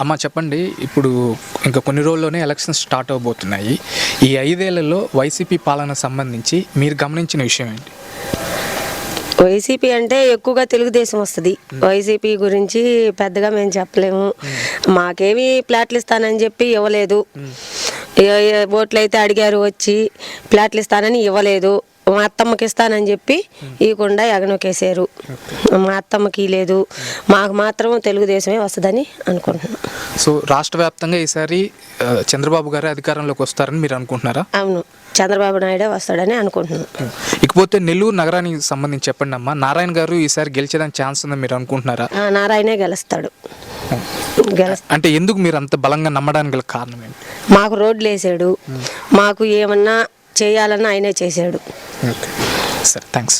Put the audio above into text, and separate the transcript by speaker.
Speaker 1: అమ్మ చెప్పండి ఇప్పుడు ఇంకా కొన్ని రోజుల్లోనే ఎలక్షన్స్ స్టార్ట్ అవబోతున్నాయి. ఈ ఐదేళ్ళలో వైసీపీ పాలన సంబంధించి మీరు గమనించిన విషయం ఏంటి?
Speaker 2: వైసీపీ అంటే ఎక్కువగా తెలుగుదేశం వస్తుంది. వైసీపీ గురించి పెద్దగా మేము చెప్పలేము. మాకేమి ప్లాట్లు ఇస్తానని చెప్పి ఇవ్వలేదు. ఓట్లు అయితే అడిగారు వచ్చి ప్లాట్లు ఇస్తానని ఇవ్వలేదు. మా అత్తమ్మకి ఇస్తానని చెప్పి ఇవ్వకుండా ఎగనొకేసారు మా అత్తమ్మకి లేదు. మాకు మాత్రం తెలుగుదేశమే వస్తుందని అనుకుంటున్నాం.
Speaker 1: సో రాష్ట్ర వ్యాప్తంగా ఈసారి చంద్రబాబు గారే అధికారంలోకి వస్తారని మీరు అనుకుంటున్నారా?
Speaker 2: అవును. చంద్రబాబు నాయుడే వస్తాడని అనుకుంటున్నాం.
Speaker 1: ఇకపోతే నెల్లూరు నగరానికి సంబంధించి చెప్పండి అమ్మా. నారాయణ గారు ఈసారి గెలిచేదానికి ఛాన్స్ ఉందని మీరు అనుకుంటున్నారా?
Speaker 2: నారాయణే గెలుస్తాడు. గెలుస్తాడు
Speaker 1: అంటే ఎందుకు మీరు అంత బలంగా నమ్మడానికి గల కారణం ఏంటి?
Speaker 2: మాకు రోడ్లు వేసాడు మాకు ఏమన్నా చేయాలన్నా ఆయనే చేశాడు.
Speaker 1: Okay sir thanks